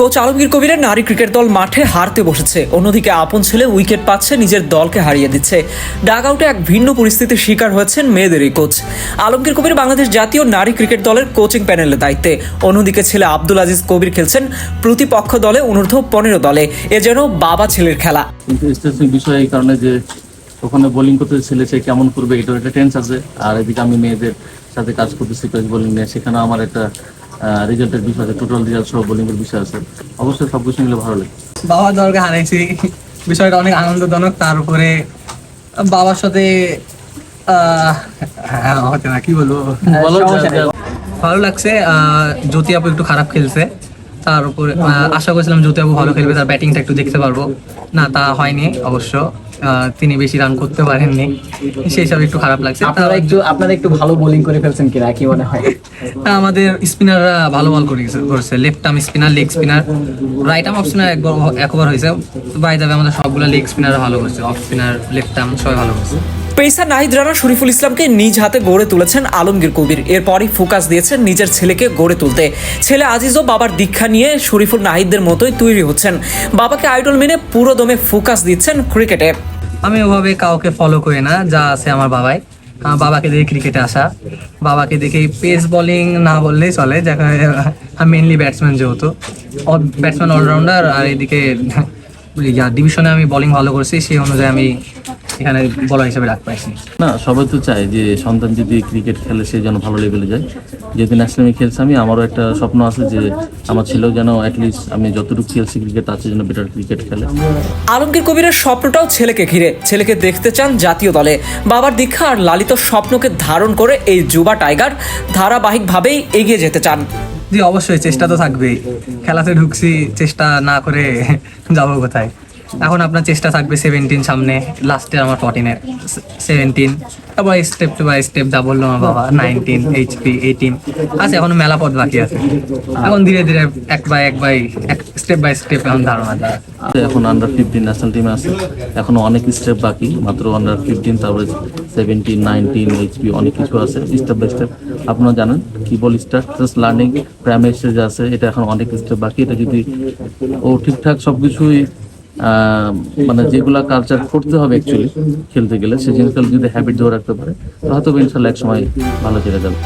Coach Alamgir কবিরের নারী cricket দল মাঠে হারতে বসেছে। অন্যদিকে আপন ছেলে উইকেট পাচ্ছে, নিজের দলকে হারিয়ে দিচ্ছে। ডাগ আউটে এক ভিন্ন পরিস্থিতির শিকার হয়েছেন মেয়েদের এই কোচ। আলমগীর কবির বাংলাদেশ জাতীয় নারী ক্রিকেট দলের কোচিং প্যানেলের দায়িত্বে। অন্যদিকে ছেলে আব্দুল আজিজ কবির খেলছেন প্রতিপক্ষ দলে অনূর্ধ্ব পনেরো দলে। এ যেন বাবা ছেলের খেলা। বিষয় এই কারণে যে ওখানে বোলিং করতে ছেলে সে কেমন করবে এটার একটা টেন্স আছে। আর এদিকে আমি মেয়েদের সাথে কাজ করতেছি বোলিং নিয়ে। সেখানে আমার একটা রেজাল্টের বিষয় আছে টোটাল রেজাল্ট সহ বোলিং এর বিষয় আছে। অবশ্যই সব কিছু মিলে ভালো লাগে। বাবা দলকে হারাইছি। বিষয়টা অনেক আনন্দজনক তার উপরে বাবার সাথে হ্যাঁ, হতে না কি বলব? ভালো লাগছে আহ, জ্যোতি আপু একটু খারাপ খেলছে। তার উপরে আহ, আশা করেছিলাম জ্যোতি আপু ভালো খেলবে তার ব্যাটিংটা একটু দেখতে পারব। না তা হয়নি অবশ্য। তিনি বেশি রান করতে পারেননি। সেই হিসাবে একটু খারাপ লাগছে। আপনারা একটু আপনারা একটু ভালো বোলিং করে ফেলছেন কিনা কি মনে হয়? আমাদের স্পিনাররা ভালো বল করে গেছে- করেছে left arm spinner leg spinner right arm off spinner একবার একবার হয়েছে। বাই যাবে আমাদের সবগুলো লেগ স্পিনার ভালো করছে। অফ স্পিনার লেফট আর্ম সবাই ভালো করছে। পেসার নাহিদ রানা শরীফুল ইসলামকে নিজ হাতে গড়ে তুলেছেন আলমগীর কবির। এরপরই ফোকাস দিয়েছেন নিজের ছেলেকে গড়ে তুলতে। ছেলে আজিজও বাবার দীক্ষা নিয়ে শরীফুল নাহিদদের মতোই তৈরি হচ্ছেন। বাবাকে আইডল মেনে পুরো দমে ফোকাস দিচ্ছেন ক্রিকেটে আমি ওভাবে কাউকে ফলো করি না, যা আছে আমার বাবাই। বাবাকে দেখে ক্রিকেটে আসা। বাবাকে দেখে পেস বলিং না বললেই চলে যেখানে মেনলি ব্যাটসম্যান যেহেতু। ব্যাটসম্যান অলরাউন্ডার আর এদিকে ডিভিশনে আমি বলিং ভালো করছি, সেই অনুযায়ী আমি এখানে বলার হিসেবে রাখ পাইছি। না সবাই তো চায় যে সন্তান যদি ক্রিকেট খেলে সে যেন ভালো লেভেলে যায়। যেহেতু ন্যাশনালি খেলছি আমি আমারও একটা স্বপ্ন আছে যে আমার ছেলেও যেন অ্যাটলিস্ট আমি যতটুকু খেলছি ক্রিকেট আছে যেন বেটার ক্রিকেট খেলে। আলমগীর কবিরের স্বপ্নটাও ছেলেকে ঘিরে। ছেলেকে দেখতে চান জাতীয় দলে। বাবার দীক্ষা আর লালিত স্বপ্নকে ধারণ করে এই যুবা টাইগার ধারাবাহিকভাবেই এগিয়ে যেতে চান। জি অবশ্যই চেষ্টা তো থাকবেই। খেলাতে ঢুকছি চেষ্টা না করে যাব কোথায়? এখন আপনার চেষ্টা থাকবে সেভেন্টিন সামনে লাস্টে আমার ফর্টিনের সেভেন্টিন তারপর স্টেপ বাই স্টেপ যা বলল আমার বাবা নাইনটিন এইচপি এইটিন আছে এখন মেলা পথ বাকি আছে। এখন ধীরে ধীরে এক বাই এক বাই এক স্টেপ বাই স্টেপ এখন ধারণা যায় এখন আন্ডার ফিফটিন ন্যাশনাল টিমে আছে। এখনও অনেক স্টেপ বাকি মাত্র আন্ডার ফিফটিন তারপরে সেভেন্টিন নাইনটিন এইচপি অনেক কিছু আছে। স্টেপ বাই স্টেপ আপনারা জানেন কি বল স্টার্ট লার্নিং প্রাইমারি স্টেজ আছে এটা এখন অনেক স্টেপ বাকি। এটা যদি ও ঠিকঠাক সবকিছুই আহ, মানে যেগুলা কালচার করতে হবে অ্যাকচুয়ালি খেলতে গেলে, সে জিনিসগুলো যদি হ্যাবিট ধরে রাখতে পারে হয়তো ইনশাল্লাহ এক সময় ভালো চলে যাবে।